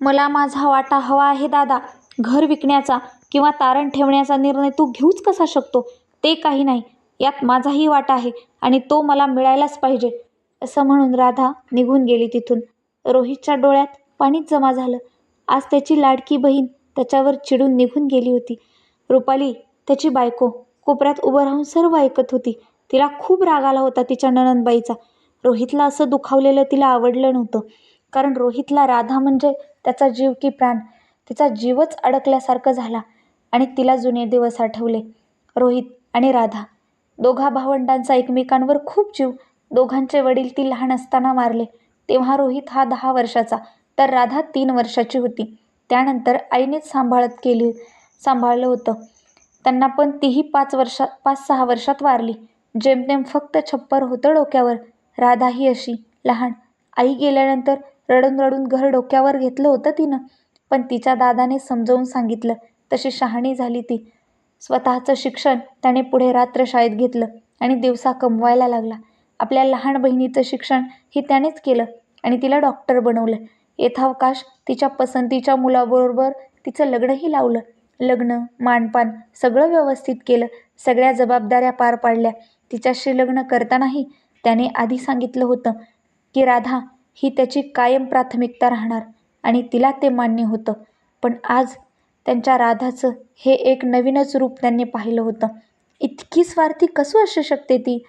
मला माझा वाटा हवा आहे दादा. घर विकण्याचा किंवा तारण ठेवण्याचा निर्णय तू घेऊच कसा शकतो? ते काही नाही. यात माझाही वाटा आहे आणि तो मला मिळायलाच पाहिजे असं म्हणून राधा निघून गेली तिथून. रोहितच्या डोळ्यात पाणीच जमा झालं. आज त्याची लाडकी बहीण त्याच्यावर चिडून निघून गेली होती. रुपाली त्याची बायको कोपऱ्यात उभं राहून सर्व ऐकत होती. तिला खूप राग आला होता तिच्या नणनबाईचा रोहितला असं दुखावलेलं तिला आवडलं नव्हतं. कारण रोहितला राधा म्हणजे त्याचा जीव की प्राण तिचा जीवच अडकल्यासारखं झाला आणि तिला जुने दिवस आठवले रोहित आणि राधा. दोघा भावंडांचा एकमेकांवर खूप जीव दोघांचे वडील ती लहान असताना मारले. तेव्हा रोहित हा दहा वर्षाचा तर राधा तीन वर्षाची होती. त्यानंतर आईनेच सांभाळत केली सांभाळलं होतं. त्यांना पण तीही पाच वर्षात पाच सहा वर्षात वारली. जेमतेम फक्त छप्पर होतं डोक्यावर राधाही अशी लहान. आई गेल्यानंतर रडून रडून घर डोक्यावर घेतलं होतं तिनं. पण तिच्या दादाने समजावून सांगितलं तशी शहाणी झाली ती. स्वतःचं शिक्षण त्याने पुढे रात्र शाळेत घेतलं आणि दिवसा कमवायला लागला. आपल्या लहान बहिणीचं शिक्षण हे त्यानेच केलं आणि तिला डॉक्टर बनवलं. येथावकाश तिच्या पसंतीच्या मुलाबरोबर तिचं लग्नही लावलं. लग्न मानपान सगळं व्यवस्थित केलं. सगळ्या जबाबदाऱ्या पार पाडल्या. तिच्याशी लग्न करतानाही त्याने आधी सांगितलं होतं की राधा ही त्याची कायम प्राथमिकता राहणार आणि तिला ते मान्य होतं. पण आज त्यांच्या राधाचं हे एक नवीनच रूप त्यांनी पाहिलं होतं. इतकी स्वार्थी कसं असू शकते ती?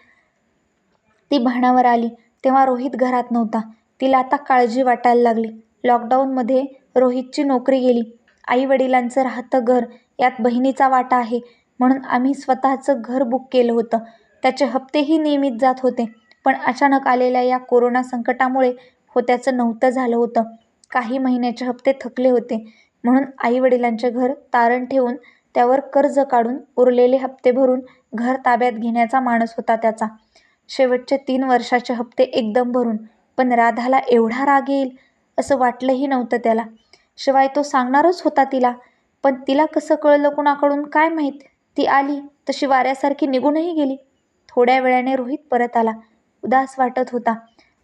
ती भाणावर आली. तेव्हा रोहित घरात नव्हता. तिला आता काळजी वाटायला लागली. लॉकडाऊनमध्ये रोहितची नोकरी गेली. आई वडिलांचं राहतं घर. यात बहिणीचा वाटा आहे. म्हणून आम्ही स्वतःचं घर बुक केलं होतं. त्याचे हप्तेही नियमित जात होते. पण अचानक आलेल्या या कोरोना संकटामुळे होत्याचं नव्हतं झालं होतं. काही महिन्याचे हप्ते थकले होते. म्हणून आईवडिलांचे घर तारण ठेवून त्यावर कर्ज काढून उरलेले हप्ते भरून घर ताब्यात घेण्याचा माणूस होता त्याचा. शेवटचे तीन वर्षाचे हप्ते एकदम भरून पण राधाला एवढा राग येईल असं वाटलंही नव्हतं त्याला. शिवाय तो सांगणारच होता तिला पण तिला कसं कळलं कुणाकडून काय माहीत? ती आली तशी वाऱ्यासारखी निघूनही गेली. थोड्या वेळाने रोहित परत आला. उदास वाटत होता.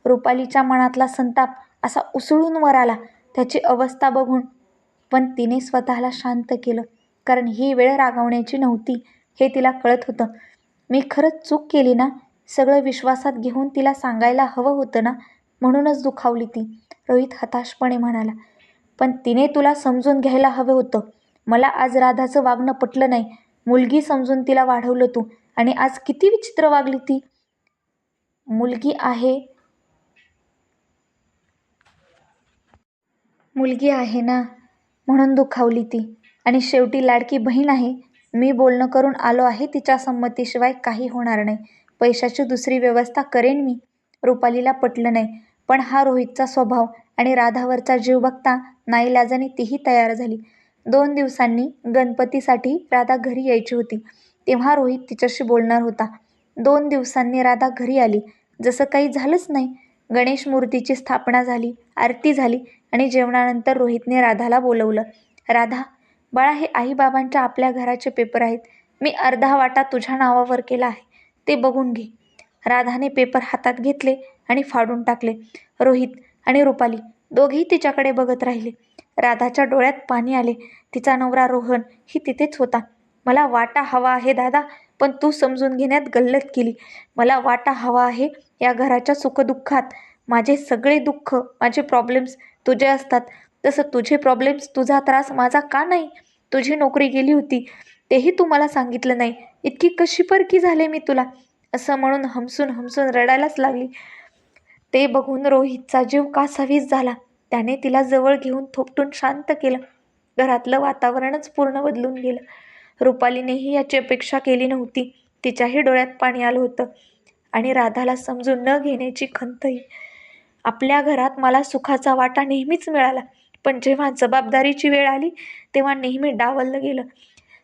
रुपालीच्या मनातला संताप असा उसळून वर आला. त्याची अवस्था बघून पण तिने स्वतःला शांत केलं. कारण ही वेळ रागावण्याची नव्हती हे तिला कळत होतं. मी खरंच चूक केली ना? सगळं विश्वासात घेऊन तिला सांगायला हवं होतं ना? म्हणूनच दुखावली ती. रोहित हताशपणे म्हणाला पण तिने तुला समजून घ्यायला हवं होतं. मला आज राधाचं वागणं पटलं नाही. मुलगी समजून तिला वाढवलं तू. आणि आज किती विचित्र वागली ती. मुलगी आहे मुलगी आहे ना? म्हणून दुखावली ती. आणि शेवटी लाडकी बहीण आहे. मी बोलणं करून आलो आहे तिच्या संमतीशिवाय काही होणार नाही. पैशाची दुसरी व्यवस्था करेन मी. रुपालीला पटलं नाही. पण हा रोहितचा स्वभाव आणि राधावरचा जीव बघता नाईलाजाने तीही तयार झाली. दोन दिवसांनी गणपतीसाठी राधा घरी यायची होती. तेव्हा रोहित तिच्याशी बोलणार होता. दोन दिवसांनी राधा घरी आली. जसं काही झालंच नाही. गणेश मूर्तीची स्थापना झाली आरती झाली आणि जेवणानंतर रोहितने राधाला बोलवलं राधा बाळा हे आईबाबांच्या आपल्या घराचे पेपर आहेत. मी अर्धा वाटा तुझ्या नावावर केला आहे. ते बघून घे. राधाने पेपर हातात घेतले आणि फाडून टाकले. रोहित आणि रुपाली दोघेही तिच्याकडे बघत राहिले. राधाच्या डोळ्यात पाणी आले. तिचा नवरा रोहन ही तिथेच होता. मला वाटा हवा आहे दादा पण तू समजून घेण्यात गल्लत केली. मला वाटा हवा आहे या घराच्या सुखदुःखात. माझे सगळे दुःख माझे प्रॉब्लेम्स तुझे असतात. तसं तुझे प्रॉब्लेम्स तुझा त्रास माझा का नाही? तुझी नोकरी गेली होती तेही तू मला सांगितलं नाही. इतकी कशी परकी झाले मी तुला? असं म्हणून हमसून हमसून रडायलाच लागली. ते बघून रोहितचा जीव कासावीस झाला? त्याने तिला जवळ घेऊन थोपटून शांत केलं. घरातलं वातावरणच पूर्ण बदलून गेलं. रुपालीनेही याची अपेक्षा केली नव्हती. तिच्याही डोळ्यात पाणी आलं होतं. आणि राधाला समजून न घेण्याची खंतही. आपल्या घरात मला सुखाचा वाटा नेहमीच मिळाला. पण जेव्हा जबाबदारीची वेळ आली तेव्हा नेहमी डावललं गेलं.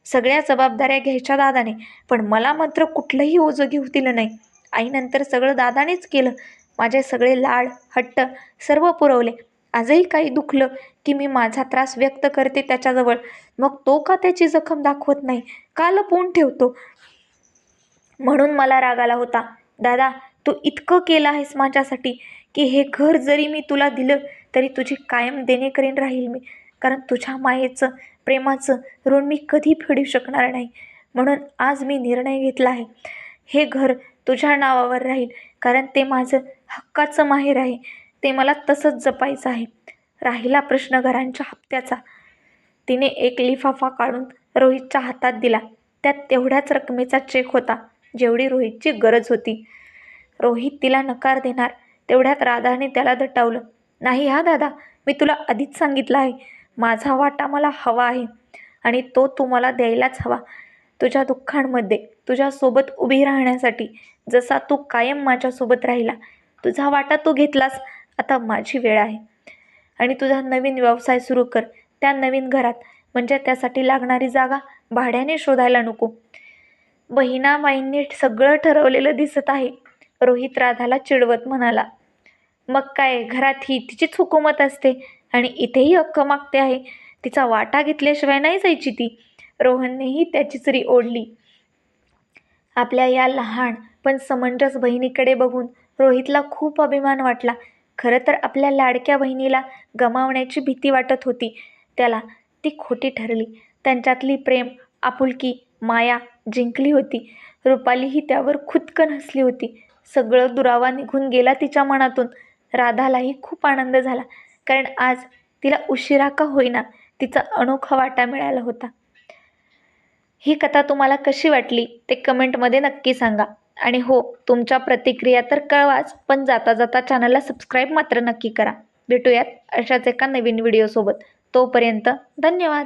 सगळ्या जबाबदाऱ्या घ्यायच्या दादाने पण मला मात्र कुठलंही ओझं घेऊ दिलं नाही. आईनंतर सगळं दादानेच केलं. माझे सगळे लाड हट्ट सर्व पुरवले. आजही काही दुखलं की मी माझा त्रास व्यक्त करते त्याच्याजवळ. मग तो का त्याची जखम दाखवत नाही? का लपवून ठेवतो. म्हणून मला राग आला होता. दादा तू इतकं केलं आहेस माझ्यासाठी की हे घर जरी मी तुला दिलं तरी तुझी कायम देणेकरीन राहील मी. कारण तुझ्या मायेचं प्रेमाचं ऋण मी कधी फेडू शकणार नाही. म्हणून आज मी निर्णय घेतला आहे. हे घर तुझ्या नावावर राहील कारण ते माझं हक्काचं माहेर आहे. ते मला तसंच जपायचं आहे. राहिला प्रश्न घरांच्या हप्त्याचा. तिने एक लिफाफा काढून रोहितच्या हातात दिला. त्यात तेवढ्याच रकमेचा चेक होता जेवढी रोहितची गरज होती. रोहित तिला नकार देणार तेवढ्यात राधाने त्याला दटावलं. नाही हा दादा मी तुला आधीच सांगितलं आहे. माझा वाटा मला हवा आहे आणि तो तू मला द्यायलाच हवा. तुझ्या दुःखांमध्ये तुझ्यासोबत उभी राहण्यासाठी जसा तू कायम माझ्यासोबत राहिला तुझा वाटा तू घेतलास. आता माझी वेळ आहे. आणि तुझा नवीन व्यवसाय सुरू कर. त्या नवीन घरात म्हणजे त्यासाठी लागणारी जागा भाड्याने शोधायला नको. बहिणाबाईंनी सगळं ठरवलेलं दिसत आहे. रोहित राधाला चिडवत म्हणाला मग काय घरात ही तिचीच हुकूमत असते आणि इथेही हक्क मागते आहे. तिचा वाटा घेतल्याशिवाय नाही जायची ती. रोहननेही त्याचीच री ओढली. आपल्या या लहान पण समंजस बहिणीकडे बघून रोहितला खूप अभिमान वाटला. खरं तर आपल्या लाडक्या बहिणीला गमावण्याची भीती वाटत होती. त्याला ती खोटी ठरली. त्यांच्यातली प्रेम आपुलकी माया जिंकली होती. रुपालीही त्यावर खुदकन हसली होती. सगळं दुरावा निघून गेला तिच्या मनातून. राधालाही खूप आनंद झाला. कारण आज तिला उशिरा का होईना तिचा अनोखा वाटा मिळाला होता. ही कथा तुम्हाला कशी वाटली ते कमेंटमध्ये नक्की सांगा. आणि हो तुमच्या प्रतिक्रिया तर कळवाच पण जाता जाता चॅनलला सबस्क्राईब मात्र नक्की करा. भेटूयात अशाच एका नवीन व्हिडिओसोबत तोपर्यंत धन्यवाद.